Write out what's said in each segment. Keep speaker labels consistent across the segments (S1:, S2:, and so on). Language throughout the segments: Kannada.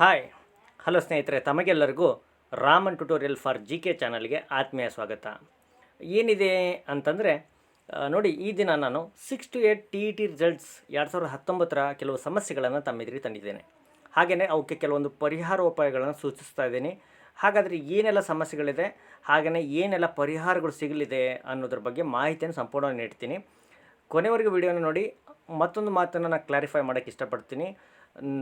S1: ಹಾಯ್ ಹಲೋ ಸ್ನೇಹಿತರೆ, ತಮಗೆಲ್ಲರಿಗೂ Raman tutorial for G K ಚಾನಲ್ಗೆ ಆತ್ಮೀಯ ಸ್ವಾಗತ. ಏನಿದೆ ಅಂತಂದರೆ ನೋಡಿ, ಈ ದಿನ ನಾನು six to eight T E T results ಎರಡು ಸಾವಿರದ ಹತ್ತೊಂಬತ್ತರ ಕೆಲವು ಸಮಸ್ಯೆಗಳನ್ನು ತಮ್ಮೆದುರಿಗೆ ತಂದಿದ್ದೇನೆ. ಹಾಗೆಯೇ ಅವಕ್ಕೆ ಕೆಲವೊಂದು ಪರಿಹಾರೋಪಾಯಗಳನ್ನು ಸೂಚಿಸ್ತಾ ಇದ್ದೀನಿ. ಹಾಗಾದರೆ ಏನೆಲ್ಲ ಸಮಸ್ಯೆಗಳಿದೆ ಹಾಗೆಯೇ ಏನೆಲ್ಲ ಪರಿಹಾರಗಳು ಸಿಗಲಿದೆ ಅನ್ನೋದ್ರ ಬಗ್ಗೆ ಮಾಹಿತಿಯನ್ನು ಸಂಪೂರ್ಣವಾಗಿ ನೀಡ್ತೀನಿ. ಕೊನೆವರೆಗೂ ವಿಡಿಯೋನ ನೋಡಿ, ಮತ್ತೊಂದು ಮಾತನ್ನು ನಾನು ಕ್ಲಾರಿಫೈ ಮಾಡೋಕ್ಕೆ ಇಷ್ಟಪಡ್ತೀನಿ.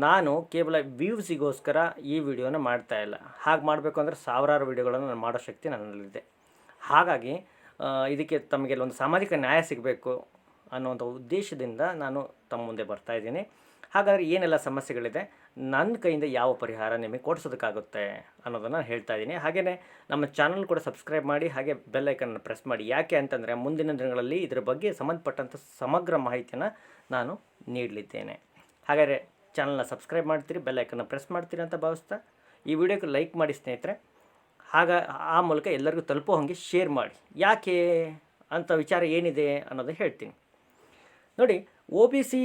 S1: ನಾನು ಕೇವಲ ವ್ಯೂವ್ಸಿಗೋಸ್ಕರ ಈ ವಿಡಿಯೋನ ಮಾಡ್ತಾ ಇಲ್ಲ. ಹಾಗೆ ಮಾಡಬೇಕು ಅಂದರೆ ಸಾವಿರಾರು ವಿಡಿಯೋಗಳನ್ನು ನಾನು ಮಾಡೋ ಶಕ್ತಿ ನನ್ನಲ್ಲಿದೆ. ಹಾಗಾಗಿ ಇದಕ್ಕೆ ತಮಗೆ ಒಂದು ಸಾಮಾಜಿಕ ನ್ಯಾಯ ಸಿಗಬೇಕು ಅನ್ನುವಂಥ ಉದ್ದೇಶದಿಂದ ನಾನು ತಮ್ಮ ಮುಂದೆ ಬರ್ತಾ ಇದ್ದೀನಿ. ಹಾಗಾದರೆ ಏನೆಲ್ಲ ಸಮಸ್ಯೆಗಳಿದೆ ನನ್ನ ಕೈಯಿಂದ ಯಾವ ಪರಿಹಾರ ನಿಮಗೆ ಕೊಡಿಸೋದಕ್ಕಾಗುತ್ತೆ ಅನ್ನೋದನ್ನು ಹೇಳ್ತಾ ಇದ್ದೀನಿ. ಹಾಗೆಯೇ ನಮ್ಮ ಚಾನಲ್ ಕೂಡ ಸಬ್ಸ್ಕ್ರೈಬ್ ಮಾಡಿ, ಹಾಗೆ ಬೆಲ್ ಐಕನ್ನ ಪ್ರೆಸ್ ಮಾಡಿ. ಯಾಕೆ ಅಂತಂದರೆ, ಮುಂದಿನ ದಿನಗಳಲ್ಲಿ ಇದರ ಬಗ್ಗೆ ಸಂಬಂಧಪಟ್ಟಂಥ ಸಮಗ್ರ ಮಾಹಿತಿಯನ್ನು ನಾನು ನೀಡಲಿದ್ದೇನೆ. ಹಾಗಾದರೆ ಚಾನಲ್ನ ಸಬ್ಸ್ಕ್ರೈಬ್ ಮಾಡ್ತೀರಿ ಬೆಲ್ ಐಕನ್ನ ಪ್ರೆಸ್ ಮಾಡ್ತೀರಿ ಅಂತ ಭಾವಿಸ್ತಾ ಈ ವಿಡಿಯೋಕ್ಕೆ ಲೈಕ್ ಮಾಡಿ ಸ್ನೇಹಿತರೆ. ಆಗ ಆ ಮೂಲಕ ಎಲ್ಲರಿಗೂ ತಲುಪೋ ಹಾಗೆ ಶೇರ್ ಮಾಡಿ. ಯಾಕೆ ಅಂತ ವಿಚಾರ ಏನಿದೆ ಅನ್ನೋದು ಹೇಳ್ತೀನಿ. ನೋಡಿ ಒ ಬಿ ಸಿ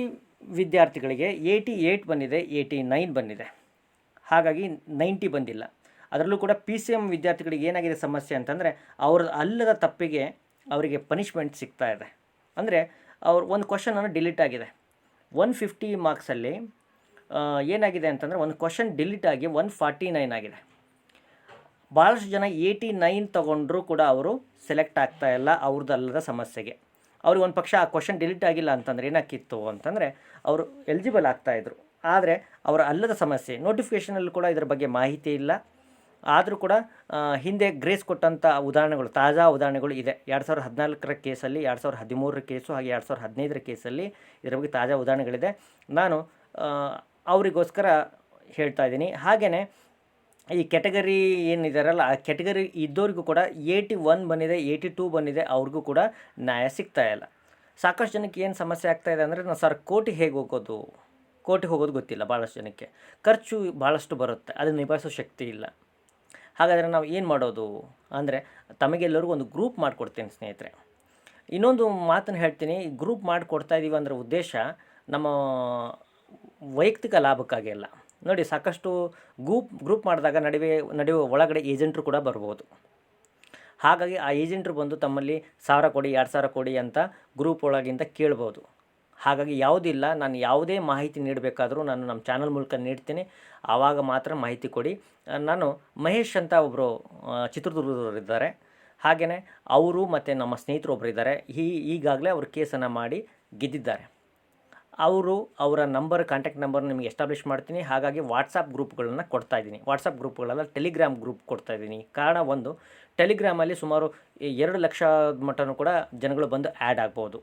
S1: ವಿದ್ಯಾರ್ಥಿಗಳಿಗೆ ಏಯ್ಟಿ ಏಯ್ಟ್ ಬಂದಿದೆ ಏಯ್ಟಿ ನೈನ್ ಬಂದಿದೆ. ಹಾಗಾಗಿ ನೈಂಟಿ ಬಂದಿಲ್ಲ. ಅದರಲ್ಲೂ ಕೂಡ ಪಿ ಸಿ ಎಂ ವಿದ್ಯಾರ್ಥಿಗಳಿಗೆ ಏನಾಗಿದೆ ಸಮಸ್ಯೆ ಅಂತಂದರೆ, ಅವ್ರ ಅಲ್ಲದ ತಪ್ಪಿಗೆ ಅವರಿಗೆ ಪನಿಷ್ಮೆಂಟ್ ಸಿಗ್ತಾ ಇದೆ. ಅಂದರೆ ಅವ್ರು, ಒಂದು ಕ್ವಶನನ್ನು ಡಿಲೀಟ್ ಆಗಿದೆ. ಒನ್ ಫಿಫ್ಟಿ ಮಾರ್ಕ್ಸಲ್ಲಿ ಏನಾಗಿದೆ ಅಂತಂದರೆ ಒಂದು ಕ್ವಶನ್ ಡಿಲೀಟ್ ಆಗಿ ಒನ್ ಫಾರ್ಟಿ ನೈನ್ ಆಗಿದೆ. ಭಾಳಷ್ಟು ಜನ ಏಯ್ಟಿ ನೈನ್ ತೊಗೊಂಡ್ರೂ ಕೂಡ ಅವರು ಸೆಲೆಕ್ಟ್ ಆಗ್ತಾ ಇಲ್ಲ, ಅವ್ರದ್ದಲ್ಲದ ಸಮಸ್ಯೆಗೆ. ಅವ್ರಿಗೆ ಒಂದು ಪಕ್ಷ ಆ ಕ್ವಶನ್ ಡಿಲೀಟ್ ಆಗಿಲ್ಲ ಅಂತಂದ್ರೆ ಏನಾಕಿತ್ತು ಅಂತಂದರೆ ಅವರು ಎಲಿಜಿಬಲ್ ಆಗ್ತಾಯಿದ್ರು ಆದರೆ ಅವರ ಅಲ್ಲದ ಸಮಸ್ಯೆ ನೋಟಿಫಿಕೇಷನಲ್ಲಿ ಕೂಡ ಇದರ ಬಗ್ಗೆ ಮಾಹಿತಿ ಇಲ್ಲ. ಆದರೂ ಕೂಡ ಹಿಂದೆ ಗ್ರೇಸ್ ಕೊಟ್ಟಂಥ ಉದಾಹರಣೆಗಳು, ತಾಜಾ ಉದಾಹರಣೆಗಳು ಇದೆ. ಎರಡು ಸಾವಿರದ ಹದಿನಾಲ್ಕರ ಕೇಸಲ್ಲಿ, ಎರಡು ಸಾವಿರದ ಹದಿಮೂರರ ಕೇಸು ಹಾಗೆ ಎರಡು ಸಾವಿರದ ಹದಿನೈದರ ಕೇಸಲ್ಲಿ ಇದರ ಬಗ್ಗೆ ತಾಜಾ ಉದಾಹರಣೆಗಳಿದೆ. ನಾನು ಅವರಿಗೋಸ್ಕರ ಹೇಳ್ತಾ ಇದ್ದೀನಿ. ಹಾಗೆಯೇ ಈ ಕೆಟಗರಿ ಏನಿದಾರಲ್ಲ, ಆ ಕೆಟಗರಿ ಇದ್ದವ್ರಿಗೂ ಕೂಡ ಏಯ್ಟಿ ಒನ್ ಬಂದಿದೆ ಏಯ್ಟಿ ಟೂ ಬಂದಿದೆ, ಅವ್ರಿಗೂ ಕೂಡ ನ್ಯಾಯ ಸಿಗ್ತಾ ಇಲ್ಲ. ಸಾಕಷ್ಟು ಜನಕ್ಕೆ ಏನು ಸಮಸ್ಯೆ ಆಗ್ತಾ ಇದೆ ಅಂದರೆ ನಾವು ಸರ್ ಕೋರ್ಟಿಗೆ ಹೇಗೆ ಹೋಗೋದು? ಕೋಟಿಗೆ ಹೋಗೋದು ಗೊತ್ತಿಲ್ಲ ಭಾಳಷ್ಟು ಜನಕ್ಕೆ. ಖರ್ಚು ಭಾಳಷ್ಟು ಬರುತ್ತೆ, ಅದನ್ನು ನಿಭಾಯಿಸೋ ಶಕ್ತಿ ಇಲ್ಲ. ಹಾಗಾದರೆ ನಾವು ಏನು ಮಾಡೋದು? ಅಂದರೆ ತಮಗೆಲ್ಲರಿಗೂ ಒಂದು ಗ್ರೂಪ್ ಮಾಡಿಕೊಡ್ತೀನಿ ಸ್ನೇಹಿತರೆ. ಇನ್ನೊಂದು ಮಾತನ್ನು ಹೇಳ್ತೀನಿ ಗ್ರೂಪ್ ಮಾಡಿಕೊಡ್ತಾ ಇದ್ದೀವಿ ಅಂದರೆ ಉದ್ದೇಶ ನಮ್ಮ ವೈಯಕ್ತಿಕ ಲಾಭಕ್ಕಾಗಿ ಅಲ್ಲ. ನೋಡಿ, ಸಾಕಷ್ಟು ಗ್ರೂಪ್ ಗ್ರೂಪ್ ಮಾಡಿದಾಗ ನಡುವೆ ನಡೆಯುವ ಒಳಗಡೆ ಏಜೆಂಟ್ರು ಕೂಡ ಬರ್ಬೋದು. ಹಾಗಾಗಿ ಆ ಏಜೆಂಟ್ರು ಬಂದು ತಮ್ಮಲ್ಲಿ ಸಾವಿರ ಕೊಡಿ, ಎರಡು ಸಾವಿರ ಕೊಡಿ ಅಂತ ಗ್ರೂಪ್ ಒಳಗಿಂದ ಕೇಳ್ಬೋದು. ಹಾಗಾಗಿ ಯಾವುದಿಲ್ಲ ನಾನು ಯಾವುದೇ ಮಾಹಿತಿ ನೀಡಬೇಕಾದರೂ ನಾನು ನಮ್ಮ ಚಾನಲ್ ಮೂಲಕ ನೀಡ್ತೀನಿ. ಆವಾಗ ಮಾತ್ರ ಮಾಹಿತಿ ಕೊಡಿ. ನಾನು ಮಹೇಶ್ ಅಂತ ಒಬ್ಬರು ಚಿತ್ರದುರ್ಗದವರಿದ್ದಾರೆ. ಹಾಗೆಯೇ ಅವರು ಮತ್ತು ನಮ್ಮ ಸ್ನೇಹಿತರು ಒಬ್ಬರಿದ್ದಾರೆ ಈ ಈಗಾಗಲೇ ಅವರು ಕೇಸನ್ನು ಮಾಡಿ ಗೆದ್ದಿದ್ದಾರೆ. ಅವರು ಅವರ ನಂಬರ್ ಕಾಂಟ್ಯಾಕ್ಟ್ ನಂಬರ್ ನಿಮಗೆ ಎಸ್ಟಾಬ್ಲಿಷ್ ಮಾಡ್ತೀನಿ. ಹಾಗಾಗಿ ವಾಟ್ಸಪ್ ಗ್ರೂಪ್ಗಳನ್ನು ಕೊಡ್ತಾ ಇದ್ದೀನಿ. ವಾಟ್ಸಪ್ ಗ್ರೂಪ್ಗಳೆಲ್ಲ ಟೆಲಿಗ್ರಾಮ್ ಗ್ರೂಪ್ ಕೊಡ್ತಾ ಇದ್ದೀನಿ. ಕಾರಣ ಒಂದು ಟೆಲಿಗ್ರಾಮಲ್ಲಿ ಸುಮಾರು ಎರಡು ಲಕ್ಷ ಮಟ್ಟನೂ ಕೂಡ ಜನಗಳು ಬಂದು ಆ್ಯಡ್ ಆಗ್ಬೋದು.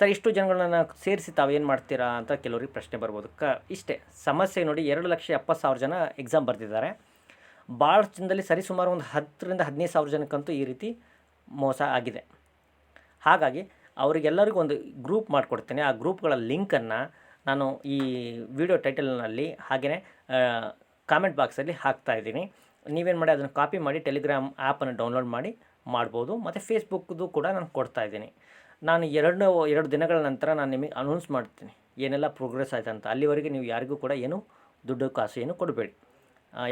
S1: ಸರ್, ಇಷ್ಟು ಜನಗಳನ್ನ ಸೇರಿಸಿ ತಾವೇನು ಮಾಡ್ತೀರಾ ಅಂತ ಕೆಲವರಿಗೆ ಪ್ರಶ್ನೆ ಬರ್ಬೋದು. ಕ, ಇಷ್ಟೇ. ಸಮಸ್ಯೆ ನೋಡಿ, ಎರಡು ಲಕ್ಷ ಎಪ್ಪತ್ತು ಸಾವಿರ ಜನ ಎಕ್ಸಾಮ್ ಬರೆದಿದ್ದಾರೆ. ಭಾಳ ಜನದಲ್ಲಿ ಸರಿಸುಮಾರು ಒಂದು ಹತ್ತರಿಂದ ಹದಿನೈದು ಸಾವಿರ ಜನಕ್ಕಂತೂ ಈ ರೀತಿ ಮೋಸ ಆಗಿದೆ. ಹಾಗಾಗಿ ಅವರಿಗೆಲ್ಲರಿಗೂ ಒಂದು ಗ್ರೂಪ್ ಮಾಡಿಕೊಡ್ತೇನೆ. ಆ ಗ್ರೂಪ್ಗಳ ಲಿಂಕನ್ನು ನಾನು ಈ ವಿಡಿಯೋ ಟೈಟಲ್ನಲ್ಲಿ ಹಾಗೆಯೇ ಕಾಮೆಂಟ್ ಬಾಕ್ಸಲ್ಲಿ ಹಾಕ್ತಾ ಇದ್ದೀನಿ. ನೀವೇನು ಮಾಡಿ ಅದನ್ನು ಕಾಪಿ ಮಾಡಿ ಟೆಲಿಗ್ರಾಮ್ ಆ್ಯಪನ್ನು ಡೌನ್ಲೋಡ್ ಮಾಡಿ ಮಾಡ್ಬೋದು. ಮತ್ತು ಫೇಸ್ಬುಕ್ದು ಕೂಡ ನಾನು ಕೊಡ್ತಾ ಇದ್ದೀನಿ. ನಾನು ಎರಡು ಎರಡು ದಿನಗಳ ನಂತರ ನಾನು ನಿಮಗೆ ಅನೌನ್ಸ್ ಮಾಡ್ತೀನಿ. ಏನೆಲ್ಲ ಪ್ರೋಗ್ರೆಸ್ ಆಯ್ತು ಅಂತ. ಅಲ್ಲಿವರೆಗೆ ನೀವು ಯಾರಿಗೂ ಕೂಡ ಏನು ದುಡ್ಡು ಕಾಸು ಏನು ಕೊಡಬೇಡಿ.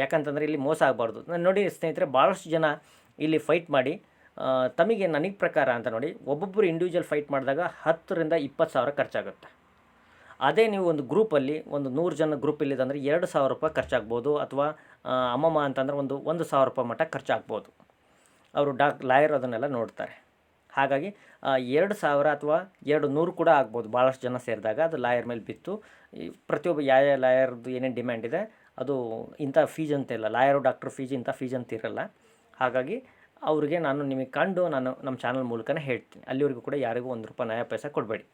S1: ಯಾಕಂತಂದರೆ ಇಲ್ಲಿ ಮೋಸ ಆಗಬಾರ್ದು. ನಾನು ನೋಡಿ ಸ್ನೇಹಿತರೆ, ಭಾಳಷ್ಟು ಜನ ಇಲ್ಲಿ ಫೈಟ್ ಮಾಡಿ ತಮಗೆ ನನಗೆ ಪ್ರಕಾರ ಅಂತ ನೋಡಿ, ಒಬ್ಬೊಬ್ಬರು ಇಂಡಿವಿಜುವಲ್ ಫೈಟ್ ಮಾಡಿದಾಗ ಹತ್ತರಿಂದ ಇಪ್ಪತ್ತು ಸಾವಿರ ಖರ್ಚಾಗುತ್ತೆ. ಅದೇ ನೀವು ಒಂದು ಗ್ರೂಪಲ್ಲಿ ಒಂದು ನೂರು ಜನ ಗ್ರೂಪ್ ಇಲ್ಲಿದಂದರೆ ಎರಡು ಸಾವಿರ ರೂಪಾಯಿ ಖರ್ಚಾಗ್ಬೋದು, ಅಥವಾ ಅಮ್ಮಮ್ಮ ಅಂತಂದರೆ ಒಂದು ಒಂದು ಸಾವಿರ ರೂಪಾಯಿ ಮಟ್ಟ ಖರ್ಚಾಗ್ಬೋದು. ಅವರು ಡಾಕ್ ಲಾಯರ್ ಅದನ್ನೆಲ್ಲ ನೋಡ್ತಾರೆ. ಹಾಗಾಗಿ ಎರಡು ಸಾವಿರ ಅಥವಾ ಎರಡು ನೂರು ಕೂಡ ಆಗ್ಬೋದು ಭಾಳಷ್ಟು ಜನ ಸೇರಿದಾಗ, ಅದು ಲಾಯರ್ ಮೇಲೆ ಬಿತ್ತು. ಪ್ರತಿಯೊಬ್ಬ ಯಾವ ಯಾವ ಲಾಯರ್ದು ಏನೇನು ಡಿಮ್ಯಾಂಡ್ ಇದೆ, ಅದು ಇಂಥ ಫೀಸ್ ಅಂತ ಇಲ್ಲ. ಲಾಯರು, ಡಾಕ್ಟ್ರ್ ಫೀಸ್ ಇಂಥ ಫೀಸ್ ಅಂತ ಇರಲ್ಲ. ಹಾಗಾಗಿ ಅವ್ರಿಗೆ ನಾನು ನಿಮಗೆ ಕಂಡು ನಾನು ನಮ್ಮ ಚಾನಲ್ ಮೂಲಕನೇ ಹೇಳ್ತೀನಿ. ಅಲ್ಲಿವರೆಗೂ ಕೂಡ ಯಾರಿಗೂ ಒಂದು ರೂಪಾಯಿ ನಯ ಪೈಸೆ ಕೊಡಬೇಡಿ.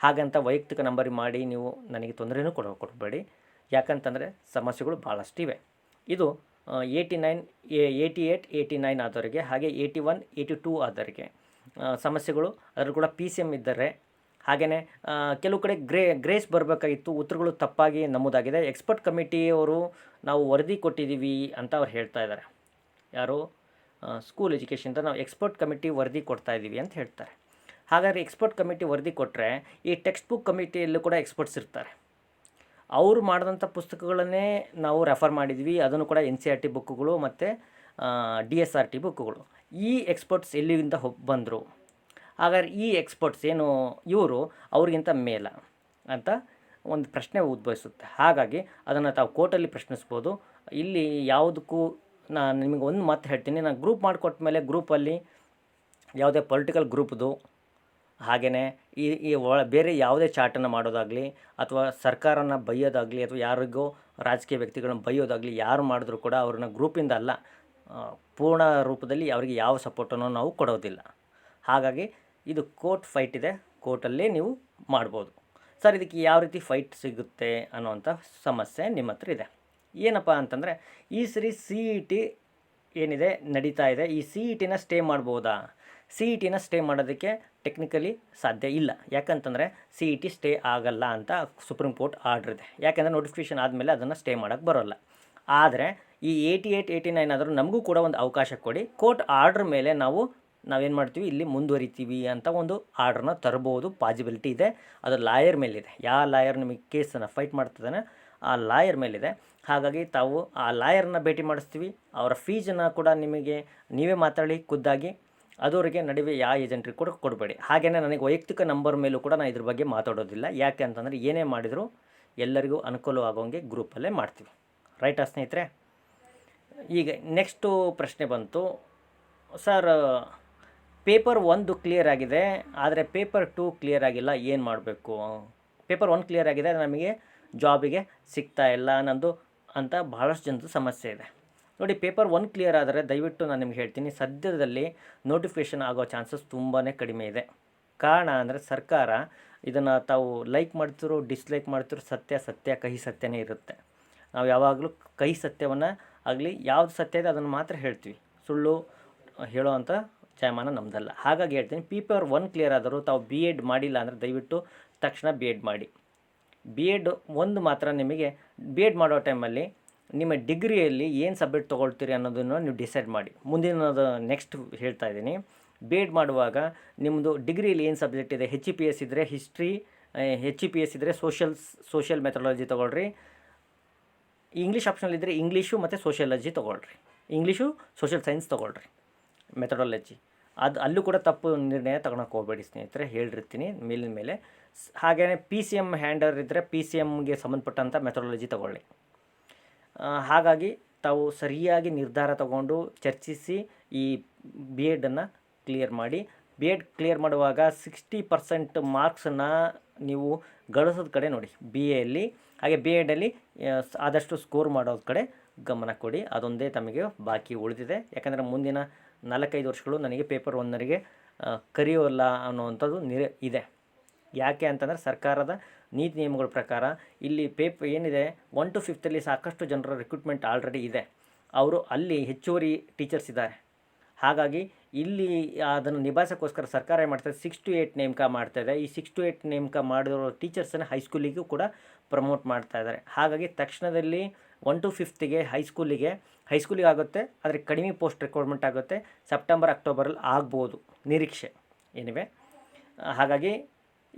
S1: ಹಾಗಂತ ವೈಯಕ್ತಿಕ ನಂಬರಿಗೆ ಮಾಡಿ ನೀವು ನನಗೆ ತೊಂದರೆನೂ ಕೊಡ, ಕೊಡಬೇಡಿ. ಯಾಕಂತಂದರೆ ಸಮಸ್ಯೆಗಳು ಭಾಳಷ್ಟಿವೆ ಇದು eighty nine eighty eight eighty nine ಆದವರಿಗೆ ಹಾಗೆ ಏಯ್ಟಿ ಒನ್ ಏಯ್ಟಿ ಟೂ ಆದವರಿಗೆ ಸಮಸ್ಯೆಗಳು ಅದರಲ್ಲಿ ಕೂಡ ಪಿ ಸಿ ಎಂ ಇದ್ದರೆ ಹಾಗೆಯೇ ಕೆಲವು ಕಡೆ ಗ್ರೇ, ಗ್ರೇಸ್ ಬರಬೇಕಾಗಿತ್ತು, ಉತ್ತರಗಳು ತಪ್ಪಾಗಿ ನಮೂದಾಗಿದೆ. ಎಕ್ಸ್ಪರ್ಟ್ ಕಮಿಟಿಯವರು ನಾವು ವರದಿ ಕೊಟ್ಟಿದ್ದೀವಿ ಅಂತ ಅವ್ರು ಹೇಳ್ತಾ ಇದ್ದಾರೆ. ಯಾರು? ಸ್ಕೂಲ್ ಎಜುಕೇಷನ್ದ ನಾವು ಎಕ್ಸ್ಪರ್ಟ್ ಕಮಿಟಿ ವರದಿ ಕೊಡ್ತಾ ಇದ್ದೀವಿ ಅಂತ ಹೇಳ್ತಾರೆ. ಹಾಗಾದರೆ ಎಕ್ಸ್ಪರ್ಟ್ ಕಮಿಟಿ ವರದಿ ಕೊಟ್ಟರೆ ಈ ಟೆಕ್ಸ್ಟ್ ಬುಕ್ ಕಮಿಟಿಯಲ್ಲೂ ಕೂಡ ಎಕ್ಸ್ಪರ್ಟ್ಸ್ ಇರ್ತಾರೆ. ಅವರು ಮಾಡಿದಂಥ ಪುಸ್ತಕಗಳನ್ನೇ ನಾವು ರೆಫರ್ ಮಾಡಿದ್ವಿ, ಅದನ್ನು ಕೂಡ ಎನ್ ಸಿ ಆರ್ ಟಿ ಬುಕ್ಗಳು ಮತ್ತು ಡಿ ಎಸ್ ಆರ್ ಟಿ ಬುಕ್ಗಳು. ಈ ಎಕ್ಸ್ಪರ್ಟ್ಸ್ ಎಲ್ಲಿಂದ ಹೊ, ಬಂದರು? ಹಾಗಾದ್ರೆ ಈ ಎಕ್ಸ್ಪರ್ಟ್ಸ್ ಏನು, ಇವರು ಅವ್ರಿಗಿಂತ ಮೇಲ ಅಂತ ಒಂದು ಪ್ರಶ್ನೆ ಉದ್ಭವಿಸುತ್ತೆ. ಹಾಗಾಗಿ ಅದನ್ನು ತಾವು ಕೋರ್ಟಲ್ಲಿ ಪ್ರಶ್ನಿಸ್ಬೋದು. ಇಲ್ಲಿ ಯಾವುದಕ್ಕೂ ನಾನು ನಿಮಗೆ ಒಂದು ಮಾತು ಹೇಳ್ತೀನಿ. ನಾನು ಗ್ರೂಪ್ ಮಾಡಿಕೊಟ್ಟ ಮೇಲೆ ಗ್ರೂಪಲ್ಲಿ ಯಾವುದೇ ಪೊಲಿಟಿಕಲ್ ಗ್ರೂಪ್ದು ಹಾಗೆಯೇ ಈ ಈ ಒಳ ಬೇರೆ ಯಾವುದೇ ಚಾಟನ್ನು ಮಾಡೋದಾಗಲಿ ಅಥವಾ ಸರ್ಕಾರನ ಬೈಯೋದಾಗಲಿ ಅಥವಾ ಯಾರಿಗೂ ರಾಜಕೀಯ ವ್ಯಕ್ತಿಗಳನ್ನ ಬೈಯೋದಾಗಲಿ ಯಾರು ಮಾಡಿದ್ರು ಕೂಡ ಅವ್ರನ್ನ ಗ್ರೂಪಿಂದ ಅಲ್ಲ ಪೂರ್ಣ ರೂಪದಲ್ಲಿ ಅವರಿಗೆ ಯಾವ ಸಪೋರ್ಟನ್ನು ನಾವು ಕೊಡೋದಿಲ್ಲ. ಹಾಗಾಗಿ ಇದು ಕೋರ್ಟ್ ಫೈಟ್ ಇದೆ. ಕೋರ್ಟಲ್ಲೇ ನೀವು ಮಾಡ್ಬೋದು. ಸರ್, ಇದಕ್ಕೆ ಯಾವ ರೀತಿ ಫೈಟ್ ಸಿಗುತ್ತೆ ಅನ್ನೋವಂಥ ಸಮಸ್ಯೆ ನಿಮ್ಮ ಹತ್ರ ಇದೆ. ಏನಪ್ಪ ಅಂತಂದರೆ, ಈ ಸರಿ ಸಿ ಇ ಟಿ ಏನಿದೆ, ನಡೀತಾ ಇದೆ. ಈ ಸಿ ಇ ಟಿನ ಸ್ಟೇ ಮಾಡ್ಬೋದಾ? ಸಿ ಇ ಟಿನ ಸ್ಟೇ ಮಾಡೋದಕ್ಕೆ ಟೆಕ್ನಿಕಲಿ ಸಾಧ್ಯ ಇಲ್ಲ. ಯಾಕಂತಂದರೆ ಸಿ ಇ ಟಿ ಸ್ಟೇ ಆಗಲ್ಲ ಅಂತ ಸುಪ್ರೀಂ ಕೋರ್ಟ್ ಆರ್ಡ್ರ್ ಇದೆ. ಯಾಕೆಂದರೆ ನೋಟಿಫಿಕೇಷನ್ ಆದಮೇಲೆ ಅದನ್ನು ಸ್ಟೇ ಮಾಡೋಕ್ಕೆ ಬರೋಲ್ಲ. ಆದರೆ, ಈ ಏಯ್ಟಿ ಏಯ್ಟ್ ಏಯ್ಟಿ ನೈನ್ ಆದರೂ ನಮಗೂ ಕೂಡ ಒಂದು ಅವಕಾಶ ಕೊಡಿ. ಕೋರ್ಟ್ ಆರ್ಡ್ರ್ ಮೇಲೆ ನಾವು, ನಾವೇನು ಮಾಡ್ತೀವಿ? ಇಲ್ಲಿ ಮುಂದುವರಿತೀವಿ ಅಂತ ಒಂದು ಆರ್ಡ್ರನ್ನ ತರ್ಬೋದು. ಪಾಸಿಬಿಲಿಟಿ ಇದೆ. ಅದು ಲಾಯರ್ ಮೇಲಿದೆ. ಯಾವ ಲಾಯರ್ ನಿಮಗೆ ಕೇಸನ್ನು ಫೈಟ್ ಮಾಡ್ತಿದ್ದಾನೆ ಆ ಲಾಯರ್ ಮೇಲಿದೆ. ಹಾಗಾಗಿ ತಾವು ಆ ಲಾಯರ್ನ ಭೇಟಿ ಮಾಡಿಸ್ತೀವಿ. ಅವರ ಫೀಸನ್ನು ಕೂಡ ನಿಮಗೆ ನೀವೇ ಮಾತಾಡಿ ಖುದ್ದಾಗಿ. ಅದವರಿಗೆ ನಡುವೆ ಯಾವ ಏಜೆಂಟ್ರಿಗೆ ಕೂಡ ಕೊಡಬೇಡಿ. ಹಾಗೆಯೇ ನನಗೆ ವೈಯಕ್ತಿಕ ನಂಬರ್ ಮೇಲೂ ಕೂಡ ನಾನು ಇದ್ರ ಬಗ್ಗೆ ಮಾತಾಡೋದಿಲ್ಲ. ಯಾಕೆ ಅಂತಂದರೆ ಏನೇ ಮಾಡಿದರೂ ಎಲ್ಲರಿಗೂ ಅನುಕೂಲವಾಗೋಂಗೆ ಗ್ರೂಪಲ್ಲೇ ಮಾಡ್ತೀವಿ. ರೈಟಾ ಸ್ನೇಹಿತರೆ? ಈಗ ನೆಕ್ಸ್ಟು ಪ್ರಶ್ನೆ ಬಂತು. ಸರ್, ಪೇಪರ್ ಒಂದು ಕ್ಲಿಯರ್ ಆಗಿದೆ. ಆದರೆ ಪೇಪರ್ ಟು ಕ್ಲಿಯರ್ ಆಗಿಲ್ಲ. ಏನು ಮಾಡಬೇಕು? ಪೇಪರ್ ಒನ್ ಕ್ಲಿಯರ್ ಆಗಿದೆ. ನಮಗೆ ಜಾಬಿಗೆ ಸಿಗ್ತಾ ಇಲ್ಲ ಅನ್ನೋದು ಅಂತ ಭಾಳಷ್ಟು ಜನದ ಸಮಸ್ಯೆ ಇದೆ. ನೋಡಿ, ಪೇಪರ್ ಒನ್ ಕ್ಲಿಯರ್ ಆದರೆ ದಯವಿಟ್ಟು ನಾನು ನಿಮ್ಗೆ ಹೇಳ್ತೀನಿ, ಸದ್ಯದಲ್ಲಿ ನೋಟಿಫಿಕೇಷನ್ ಆಗೋ ಚಾನ್ಸಸ್ ತುಂಬಾ ಕಡಿಮೆ ಇದೆ. ಕಾರಣ ಅಂದರೆ ಸರ್ಕಾರ ಇದನ್ನು ತಾವು ಲೈಕ್ ಮಾಡ್ತಿರೋ, ಡಿಸ್ಲೈಕ್ ಮಾಡ್ತಿರೋ ಸತ್ಯ ಸತ್ಯ, ಕಹಿ ಸತ್ಯನೇ ಇರುತ್ತೆ. ನಾವು ಯಾವಾಗಲೂ ಕಹಿ ಸತ್ಯವನ್ನು ಆಗಲಿ, ಯಾವುದು ಸತ್ಯ ಇದೆ ಅದನ್ನು ಮಾತ್ರ ಹೇಳ್ತೀವಿ. ಸುಳ್ಳು ಹೇಳೋ ಅಂಥ ಜಾಯಮಾನ ನಮ್ಮದಲ್ಲ ಹಾಗಾಗಿ ಹೇಳ್ತೀನಿ, ಪೇಪರ್ ಒನ್ ಕ್ಲಿಯರ್ ಆದರೂ ತಾವು ಬಿ ಎಡ್ ಮಾಡಿಲ್ಲ ಅಂದರೆ ದಯವಿಟ್ಟು ತಕ್ಷಣ ಬಿ ಎಡ್ ಮಾಡಿ. ಬಿ ಎಡ್ ಒಂದು ಮಾತ್ರ ನಿಮಗೆ ಬಿ ಎಡ್ ಮಾಡೋ ಟೈಮಲ್ಲಿ ನಿಮ್ಮ ಡಿಗ್ರಿಯಲ್ಲಿ ಏನು ಸಬ್ಜೆಕ್ಟ್ ತೊಗೊಳ್ತೀರಿ ಅನ್ನೋದನ್ನು ನೀವು ಡಿಸೈಡ್ ಮಾಡಿ. ಮುಂದಿನದು ನೆಕ್ಸ್ಟ್ ಹೇಳ್ತಾ ಇದ್ದೀನಿ. ಬಿ ಎಡ್ ಮಾಡುವಾಗ ನಿಮ್ಮದು ಡಿಗ್ರಿಯಲ್ಲಿ ಏನು ಸಬ್ಜೆಕ್ಟ್ ಇದೆ? ಹೆಚ್ ಇ ಪಿ ಎಸ್ ಇದ್ದರೆ history H E P S ಇದ್ದರೆ ಸೋಷಿಯಲ್ ಸೋಷಿಯಲ್ ಮೆಥಡಾಲಜಿ ತೊಗೊಳ್ರಿ. ಇಂಗ್ಲೀಷ್ ಆಪ್ಷನಲ್ ಇದ್ದರೆ ಇಂಗ್ಲೀಷು ಮತ್ತು ಸೋಷಿಯಾಲಜಿ ತೊಗೊಳ್ರಿ. ಇಂಗ್ಲೀಷು ಸೋಷಿಯಲ್ ಸೈನ್ಸ್ ತೊಗೊಳ್ರಿ. ಮೆಥಡಾಲಜಿ ಅದು ಅಲ್ಲೂ ಕೂಡ ತಪ್ಪು ನಿರ್ಣಯ ತಗೊಳಕ್ಕೆ ಹೋಗಬೇಡಿ ಸ್ನೇಹಿತರೆ ಹೇಳಿರ್ತೀನಿ ಮೇಲಿನ ಮೇಲೆ. ಹಾಗೆಯೇ ಪಿ ಸಿ ಎಂ ಹ್ಯಾಂಡರ್ ಇದ್ದರೆ ಪಿ ಸಿ ಎಮ್ಗೆ ಸಂಬಂಧಪಟ್ಟಂಥ ಮೆಥಡಾಲಜಿ ತಗೊಳ್ಳಿ. ಹಾಗಾಗಿ ತಾವು ಸರಿಯಾಗಿ ನಿರ್ಧಾರ ತಗೊಂಡು ಚರ್ಚಿಸಿ ಈ ಬಿ ಎಡನ್ನು ಕ್ಲಿಯರ್ ಮಾಡಿ. ಬಿ ಎಡ್ ಕ್ಲಿಯರ್ ಮಾಡುವಾಗ ಸಿಕ್ಸ್ಟಿ ಪರ್ಸೆಂಟ್ ಮಾರ್ಕ್ಸನ್ನು ನೀವು ಗಳಿಸೋದ ಕಡೆ ನೋಡಿ ಬಿ ಎಲ್ಲಿ ಹಾಗೆ ಬಿ ಎಡಲ್ಲಿ ಆದಷ್ಟು ಸ್ಕೋರ್ ಮಾಡೋದ ಕಡೆ ಗಮನ ಕೊಡಿ. ಅದೊಂದೇ ತಮಗೆ ಬಾಕಿ ಉಳಿದಿದೆ. ಯಾಕಂದರೆ ಮುಂದಿನ ನಾಲ್ಕೈದು ವರ್ಷಗಳು ನನಗೆ ಪೇಪರ್ ಒಂದರಿಗೆ ಕರೆಯೋಲ್ಲ ಅನ್ನುವಂಥದ್ದು ನಿರ ಇದೆ. ಯಾಕೆ ಅಂತಂದರೆ ಸರ್ಕಾರದ ನೀತಿ ನಿಯಮಗಳ ಪ್ರಕಾರ ಇಲ್ಲಿ ಪೇಪ್ ಏನಿದೆ ಒನ್ ಟು ಫಿಫ್ತಲ್ಲಿ ಸಾಕಷ್ಟು ಜನರ ರಿಕ್ರೂಟ್ಮೆಂಟ್ ಆಲ್ರೆಡಿ ಇದೆ. ಅವರು ಅಲ್ಲಿ ಹೆಚ್ಚುವರಿ ಟೀಚರ್ಸ್ ಇದ್ದಾರೆ. ಹಾಗಾಗಿ ಇಲ್ಲಿ ಅದನ್ನು ನಿಭಾಯಿಸೋಕ್ಕೋಸ್ಕರ ಸರ್ಕಾರ ಏನು ಮಾಡ್ತದೆ ಸಿಕ್ಸ್ ಟು ಏಯ್ಟ್ ನೇಮಕ ಮಾಡ್ತಾಯಿದೆ ಈ ಸಿಕ್ಸ್ ಟು ಏಯ್ಟ್ ನೇಮಕ ಮಾಡಿರೋ ಟೀಚರ್ಸನ್ನು ಹೈಸ್ಕೂಲಿಗೂ ಕೂಡ ಪ್ರಮೋಟ್ ಮಾಡ್ತಾ ಇದ್ದಾರೆ. ಹಾಗಾಗಿ ತಕ್ಷಣದಲ್ಲಿ ಒನ್ ಟು ಫಿಫ್ತಿಗೆ ಹೈಸ್ಕೂಲಿಗೆ ಹೈಸ್ಕೂಲಿಗೆ ಆಗುತ್ತೆ, ಆದರೆ ಕಡಿಮೆ ಪೋಸ್ಟ್ ರಿಕ್ವೈರ್ಮೆಂಟ್ ಆಗುತ್ತೆ ಸೆಪ್ಟೆಂಬರ್ ಅಕ್ಟೋಬರಲ್ಲಿ ಆಗ್ಬೋದು ನಿರೀಕ್ಷೆ. ಏನಿವೆ ಹಾಗಾಗಿ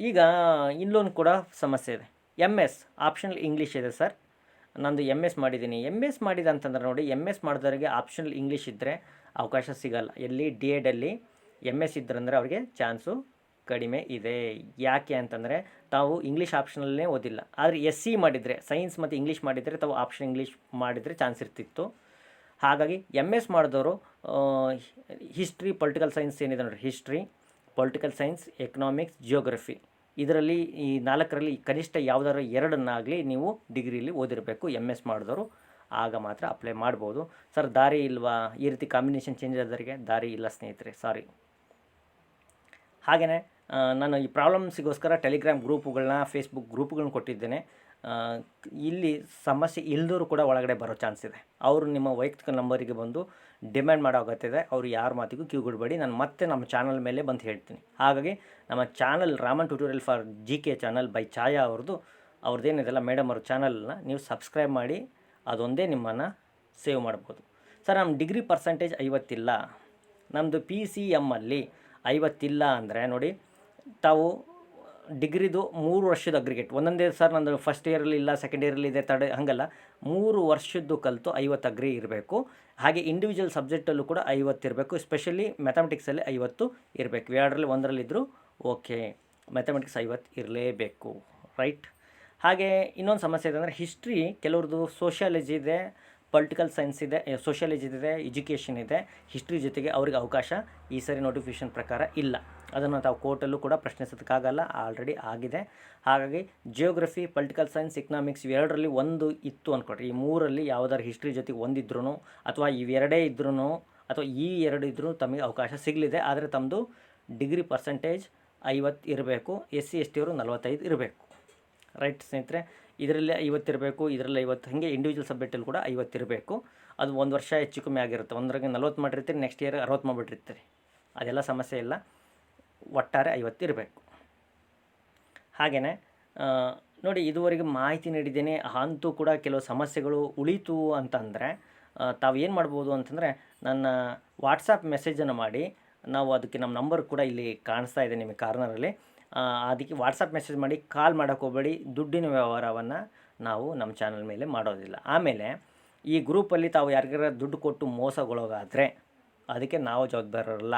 S1: ಈಗ ಇಲ್ಲೊಂದು ಕೂಡ ಸಮಸ್ಯೆ ಇದೆ. ಎಂ ಎಸ್ ಆಪ್ಷನಲ್ ಇಂಗ್ಲೀಷ್ ಇದೆ ಸರ್. ನಂದು ಎಂ ಎಸ್ ಮಾಡಿದ್ದೀನಿ. ಎಂ ಎಸ್ ಮಾಡಿದ ಅಂತಂದ್ರೆ ನೋಡಿ ಎಂ ಎಸ್ ಮಾಡಿದವರಿಗೆ ಆಪ್ಷನಲ್ ಇಂಗ್ಲೀಷ್ ಇದ್ದರೆ ಅವಕಾಶ ಸಿಗಲ್ಲ. ಎಲ್ಲಿ? ಡಿ ಎಡಲ್ಲಿ ಎಂ ಎಸ್ ಇದ್ರಂದರೆ ಅವರಿಗೆ ಚಾನ್ಸು ಕಡಿಮೆ ಇದೆ. ಯಾಕೆ ಅಂತಂದರೆ ತಾವು ಇಂಗ್ಲೀಷ್ ಆಪ್ಷನಲ್ಲೇ ಓದಿಲ್ಲ. ಆದರೆ ಎಸ್ ಸಿ ಮಾಡಿದರೆ ಸೈನ್ಸ್ ಮತ್ತು ಇಂಗ್ಲೀಷ್ ಮಾಡಿದರೆ ತಾವು ಆಪ್ಷನ್ ಇಂಗ್ಲೀಷ್ ಮಾಡಿದರೆ ಚಾನ್ಸ್ ಇರ್ತಿತ್ತು. ಹಾಗಾಗಿ ಎಂ ಎಸ್ ಮಾಡಿದವರು ಹಿಸ್ಟ್ರಿ ಪೊಲಿಟಿಕಲ್ ಸೈನ್ಸ್ ಏನಿದೆ ನೋಡಿರಿ history political science economics geography ಇದರಲ್ಲಿ ಈ ನಾಲ್ಕರಲ್ಲಿ ಕನಿಷ್ಠ ಯಾವುದಾದ್ರೂ ಎರಡನ್ನಾಗಲಿ ನೀವು ಡಿಗ್ರಿಲಿ ಓದಿರಬೇಕು ಎಂ ಎಸ್ ಮಾಡಿದವರು. ಆಗ ಮಾತ್ರ ಅಪ್ಲೈ ಮಾಡ್ಬೋದು. ಸರ್, ದಾರಿ ಇಲ್ವಾ? ಈ ರೀತಿ ಕಾಂಬಿನೇಷನ್ ಚೇಂಜ್ ಆದವರಿಗೆ ದಾರಿ ಇಲ್ಲ ಸ್ನೇಹಿತರೆ ಸಾರಿ ಹಾಗೆಯೇ ನಾನು ಈ ಪ್ರಾಬ್ಲಮ್ಸಿಗೋಸ್ಕರ ಟೆಲಿಗ್ರಾಮ್ ಗ್ರೂಪುಗಳನ್ನ ಫೇಸ್ಬುಕ್ ಗ್ರೂಪ್ಗಳನ್ನ ಕೊಟ್ಟಿದ್ದೇನೆ. ಇಲ್ಲಿ ಸಮಸ್ಯೆ ಇಲ್ಲದರೂ ಕೂಡ ಒಳಗಡೆ ಬರೋ ಚಾನ್ಸ್ ಇದೆ. ಅವರು ನಿಮ್ಮ ವೈಯಕ್ತಿಕ ನಂಬರಿಗೆ ಬಂದು ಡಿಮ್ಯಾಂಡ್ ಮಾಡೋ ಅಗತ್ಯ ಇದೆ. ಅವರು ಯಾರ ಮಾತಿಗೂ ಕ್ಯೂ ಕಿವಿಗೊಡಬೇಡಿ ನಾನು ಮತ್ತೆ ನಮ್ಮ ಚಾನಲ್ ಮೇಲೆ ಬಂದು ಹೇಳ್ತೀನಿ. ಹಾಗಾಗಿ ನಮ್ಮ channel Raman tutorial for G K channel by Chhaya ಅವ್ರದ್ದು ಅವ್ರದ್ದೇನಿದೆಲ್ಲ ಮೇಡಮ್ ಅವ್ರ ಚಾನಲ್ನ ನೀವು ಸಬ್ಸ್ಕ್ರೈಬ್ ಮಾಡಿ, ಅದೊಂದೇ ನಿಮ್ಮನ್ನು ಸೇವ್ ಮಾಡ್ಬೋದು. ಸರ್ ನಮ್ಮ ಡಿಗ್ರಿ ಪರ್ಸೆಂಟೇಜ್ ಐವತ್ತಿಲ್ಲ. ನಮ್ಮದು ಪಿ ಸಿ ಎಮ್ಮಲ್ಲಿ ಐವತ್ತಿಲ್ಲ ಅಂದರೆ ನೋಡಿ, ತಾವು ಡಿಗ್ರಿದು ಮೂರು ವರ್ಷದ ಅಗ್ರಿಗೇಟ್. ಒಂದೊಂದೇ ಸರ್ ನಂದು ಫಸ್ಟ್ ಇಯರಲ್ಲಿ ಇಲ್ಲ ಸೆಕೆಂಡ್ ಇಯರಲ್ಲಿ ಇದೆ ತಡೆ, ಹಾಗಲ್ಲ. ಮೂರು ವರ್ಷದ್ದು ಕಲಿತು ಐವತ್ತು ಅಗ್ರಿ ಇರಬೇಕು. ಹಾಗೆ ಇಂಡಿವಿಜುವಲ್ ಸಬ್ಜೆಕ್ಟಲ್ಲೂ ಕೂಡ ಐವತ್ತು ಇರಬೇಕು. ಸ್ಪೆಷಲಿ ಮ್ಯಾಥಮೆಟಿಕ್ಸಲ್ಲಿ ಐವತ್ತು ಇರಬೇಕು. ಎರಡರಲ್ಲಿ ಒಂದರಲ್ಲಿದ್ದರೂ ಓಕೆ ಮ್ಯಾಥಮೆಟಿಕ್ಸ್ ಐವತ್ತು ಇರಲೇಬೇಕು. ರೈಟ್ ಹಾಗೆ ಇನ್ನೊಂದು ಸಮಸ್ಯೆ ಇದೆ ಅಂದರೆ ಹಿಸ್ಟ್ರಿ ಕೆಲವ್ರದ್ದು ಸೋಷಿಯಾಲಜಿ ಇದೆ ಪೊಲಿಟಿಕಲ್ ಸೈನ್ಸ್ ಇದೆ ಸೋಷಿಯಾಲಜಿ ಇದೆ ಎಜುಕೇಷನ್ ಇದೆ. ಹಿಸ್ಟ್ರಿ ಜೊತೆಗೆ ಅವ್ರಿಗೆ ಅವಕಾಶ ಈ ಸರಿ ನೋಟಿಫಿಕೇಷನ್ ಪ್ರಕಾರ ಇಲ್ಲ. ಅದನ್ನು ತಾವು ಕೋರ್ಟಲ್ಲೂ ಕೂಡ ಪ್ರಶ್ನಿಸೋದಕ್ಕಾಗಲ್ಲ ಆಲ್ರೆಡಿ ಆಗಿದೆ. ಹಾಗಾಗಿ ಜಿಯೋಗ್ರಫಿ ಪೊಲಿಟಿಕಲ್ ಸೈನ್ಸ್ ಎಕನಾಮಿಕ್ಸ್ ಇವೆರಡರಲ್ಲಿ ಒಂದು ಇತ್ತು ಅಂದ್ಕೊಡ್ರಿ ಈ ಮೂರಲ್ಲಿ ಯಾವುದಾದ್ರು ಹಿಸ್ಟ್ರಿ ಜೊತೆಗೆ ಒಂದಿದ್ರೂ ಅಥವಾ ಇವೆರಡೇ ಇದ್ರೂ ಅಥವಾ ಈ ಎರಡು ಇದ್ರೂ ತಮಗೆ ಅವಕಾಶ ಸಿಗಲಿದೆ. ಆದರೆ ತಮ್ಮದು ಡಿಗ್ರಿ ಪರ್ಸೆಂಟೇಜ್ ಐವತ್ತು ಇರಬೇಕು ಎಸ್ ಸಿ ಎಸ್ ಟಿಯವರು ನಲವತ್ತೈದು ಇರಬೇಕು. ರೈಟ್ ಸ್ನೇಹಿತರೆ? ಇದರಲ್ಲಿ ಐವತ್ತಿರಬೇಕು ಇದರಲ್ಲಿ ಐವತ್ತು, ಹಾಗೆ ಇಂಡಿವಿಜುವಲ್ ಸಬ್ಜೆಕ್ಟಲ್ಲಿ ಕೂಡ ಐವತ್ತಿರಬೇಕು ಅದು ಒಂದು ವರ್ಷ ಹೆಚ್ಚು ಕಮ್ಮಿ ಆಗಿರುತ್ತೆ. ಒಂದರಾಗೆ ನಲ್ವತ್ತು ಮಾಡಿರ್ತೀರಿ ನೆಕ್ಸ್ಟ್ ಇಯರ್ ಅರವತ್ತು ಮಾಡಿಬಿಟ್ಟಿರ್ತೀರಿ. ಅದೆಲ್ಲ ಸಮಸ್ಯೆ ಇಲ್ಲ. ಒಟ್ಟಾರೆ ಐವತ್ತಿರಬೇಕು. ಹಾಗೆಯೇ ನೋಡಿ ಇದುವರೆಗೆ ಮಾಹಿತಿ ನೀಡಿದ್ದೇನೆ, ಅಂತೂ ಕೂಡ ಕೆಲವು ಸಮಸ್ಯೆಗಳು ಉಳಿತು ಅಂತಂದರೆ ತಾವು ಏನು ಮಾಡ್ಬೋದು ಅಂತಂದರೆ, ನನ್ನ ವಾಟ್ಸಪ್ ಮೆಸೇಜನ್ನು ಮಾಡಿ, ನಾವು ಅದಕ್ಕೆ ನಮ್ಮ ನಂಬರ್ ಕೂಡ ಇಲ್ಲಿ ಕಾಣಿಸ್ತಾ ಇದೆ ನಿಮಗೆ ಕಾರ್ನರಲ್ಲಿ ಅದಕ್ಕೆ ವಾಟ್ಸಪ್ ಮೆಸೇಜ್ ಮಾಡಿ ಕಾಲ್ ಮಾಡೋಕ್ಕೆ ಹೋಗಬೇಡಿ, ದುಡ್ಡಿನ ವ್ಯವಹಾರವನ್ನು ನಾವು ನಮ್ಮ ಚಾನಲ್ ಮೇಲೆ ಮಾಡೋದಿಲ್ಲ. ಆಮೇಲೆ, ಈ ಗ್ರೂಪಲ್ಲಿ ತಾವು ಯಾರಿಗಾರ ದುಡ್ಡು ಕೊಟ್ಟು ಮೋಸಗೊಳಗಾದರೆ ಅದಕ್ಕೆ ನಾವು ಜವಾಬ್ದಾರರಲ್ಲ.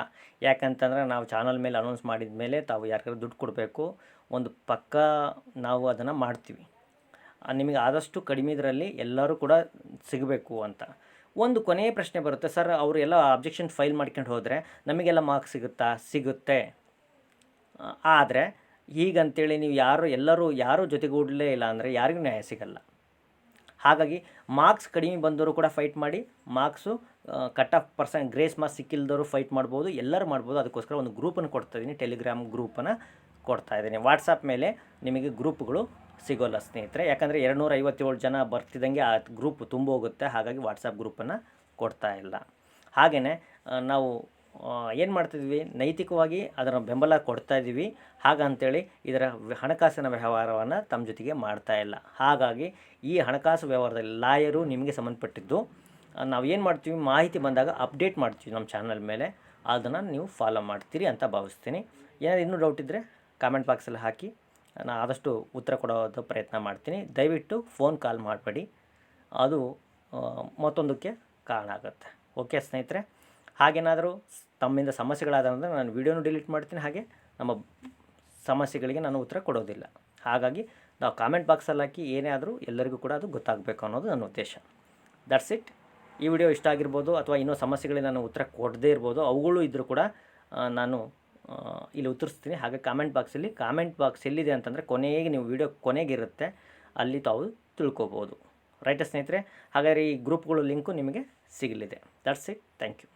S1: ಯಾಕಂತಂದರೆ ನಾವು ಚಾನಲ್ ಮೇಲೆ ಅನೌನ್ಸ್ ಮಾಡಿದ ಮೇಲೆ ತಾವು ಯಾರಿಗಾರು ದುಡ್ಡು ಕೊಡಬೇಕು. ಒಂದು ಪಕ್ಕ ನಾವು ಅದನ್ನು ಮಾಡ್ತೀವಿ. ನಿಮಗೆ ಆದಷ್ಟು ಕಡಿಮೆ ಇದರಲ್ಲಿ ಎಲ್ಲರೂ ಕೂಡ ಸಿಗಬೇಕು ಅಂತ. ಒಂದು ಕೊನೆಯ ಪ್ರಶ್ನೆ ಬರುತ್ತೆ. ಸರ್ ಅವರೆಲ್ಲ ಅಬ್ಜೆಕ್ಷನ್ ಫೈಲ್ ಮಾಡ್ಕೊಂಡು ಹೋದರೆ ನಮಗೆಲ್ಲ ಮಾರ್ಕ್ಸ್ ಸಿಗುತ್ತಾ? ಸಿಗುತ್ತೆ. ಆದರೆ ಹೀಗಂತೇಳಿ ನೀವು ಯಾರು, ಎಲ್ಲರೂ ಯಾರೂ ಜೊತೆಗೂಡಲೇ ಇಲ್ಲ ಅಂದರೆ ಯಾರಿಗೂ ನ್ಯಾಯ ಸಿಗಲ್ಲ. ಹಾಗಾಗಿ ಮಾರ್ಕ್ಸ್ ಕಡಿಮೆ ಬಂದವರು ಕೂಡ ಫೈಟ್ ಮಾಡಿ marks cut off percent grace marks ಸಿಕ್ಕಿಲ್ದವರು fight ಮಾಡ್ಬೋದು, ಎಲ್ಲರೂ ಮಾಡ್ಬೋದು. ಅದಕ್ಕೋಸ್ಕರ ಒಂದು ಗ್ರೂಪನ್ನು ಕೊಡ್ತಾ ಇದ್ದೀನಿ ಟೆಲಿಗ್ರಾಮ್ ಗ್ರೂಪನ್ನು ಕೊಡ್ತಾ ಇದ್ದೀನಿ ವಾಟ್ಸಪ್ ಮೇಲೆ ನಿಮಗೆ ಗ್ರೂಪ್ಗಳು ಸಿಗೋಲ್ಲ ಸ್ನೇಹಿತರೆ. ಯಾಕಂದರೆ ಎರಡುನೂರ ಐವತ್ತೇಳು ಜನ ಬರ್ತಿದ್ದಂಗೆ ಆ ಗ್ರೂಪ್ ತುಂಬ ಹೋಗುತ್ತೆ. ಹಾಗಾಗಿ ವಾಟ್ಸಪ್ ಗ್ರೂಪನ್ನು ಕೊಡ್ತಾ ಇಲ್ಲ. ಹಾಗೆಯೇ ನಾವು ಏನು ಮಾಡ್ತಿದ್ವಿ? ನೈತಿಕವಾಗಿ ಅದರ ಬೆಂಬಲ ಕೊಡ್ತಾ ಇದ್ದೀವಿ ಹಾಗಂತೇಳಿ ಇದರ ಹಣಕಾಸಿನ ವ್ಯವಹಾರವನ್ನು ತಮ್ಮ ಜೊತೆಗೆ ಮಾಡ್ತಾ ಇಲ್ಲ. ಹಾಗಾಗಿ ಈ ಹಣಕಾಸು ವ್ಯವಹಾರದಲ್ಲಿ ಲಾಯರು ನಿಮಗೆ ಸಂಬಂಧಪಟ್ಟಿದ್ದು ನಾವು ಏನು ಮಾಡ್ತೀವಿ, ಮಾಹಿತಿ ಬಂದಾಗ ಅಪ್ಡೇಟ್ ಮಾಡ್ತೀವಿ ನಮ್ಮ ಚಾನಲ್ ಮೇಲೆ. ಅದನ್ನು ನೀವು ಫಾಲೋ ಮಾಡ್ತೀರಿ ಅಂತ ಭಾವಿಸ್ತೀನಿ. ಏನಾದ್ರು ಇನ್ನೂ ಡೌಟ್ ಇದ್ದರೆ ಕಾಮೆಂಟ್ ಬಾಕ್ಸಲ್ಲಿ ಹಾಕಿ. ನಾನು ಆದಷ್ಟು ಉತ್ತರ ಕೊಡೋದು ಪ್ರಯತ್ನ ಮಾಡ್ತೀನಿ. ದಯವಿಟ್ಟು ಫೋನ್ ಕಾಲ್ ಮಾಡಬೇಡಿ. ಅದು ಮತ್ತೊಂದಕ್ಕೆ ಕಾರಣ ಆಗುತ್ತೆ. ಓಕೆ ಸ್ನೇಹಿತರೆ? ಹಾಗೇನಾದರೂ ತಮ್ಮಿಂದ ಸಮಸ್ಯೆಗಳಾದಂದರೆ ನಾನು ವೀಡಿಯೋನು ಡಿಲೀಟ್ ಮಾಡ್ತೀನಿ. ಹಾಗೆ ನಮ್ಮ ಸಮಸ್ಯೆಗಳಿಗೆ ನಾನು ಉತ್ತರ ಕೊಡೋದಿಲ್ಲ. ಹಾಗಾಗಿ ನಾವು ಕಾಮೆಂಟ್ ಬಾಕ್ಸಲ್ಲಿ ಹಾಕಿ ಏನೇ ಆದರೂ ಎಲ್ಲರಿಗೂ ಕೂಡ ಅದು ಗೊತ್ತಾಗಬೇಕು ಅನ್ನೋದು ನನ್ನ ಉದ್ದೇಶ. ದಟ್ಸ್ ಇಟ್ ಈ ವಿಡಿಯೋ ಇಷ್ಟ ಆಗಿರ್ಬೋದು ಅಥವಾ ಇನ್ನೂ ಸಮಸ್ಯೆಗಳಿಗೆ ನಾನು ಉತ್ತರ ಕೊಡದೇ ಇರ್ಬೋದು, ಅವುಗಳು ಇದ್ದರೂ ಕೂಡ ನಾನು ಇಲ್ಲಿ ಉತ್ತರಿಸ್ತೀನಿ. ಹಾಗೆ ಕಾಮೆಂಟ್ ಬಾಕ್ಸಲ್ಲಿ ಕಾಮೆಂಟ್ ಬಾಕ್ಸ್ ಎಲ್ಲಿದೆ ಅಂತಂದರೆ ಕೊನೆಗೆ ನೀವು ವಿಡಿಯೋ ಕೊನೆಗಿರುತ್ತೆ, ಅಲ್ಲಿ ತಾವು ತಿಳ್ಕೊಬೋದು. ರೈಟ್ ಸ್ನೇಹಿತರೆ, ಹಾಗಾದರೆ ಈ ಗ್ರೂಪ್ಗಳು ಲಿಂಕು ನಿಮಗೆ ಸಿಗಲಿದೆ. That's it thank you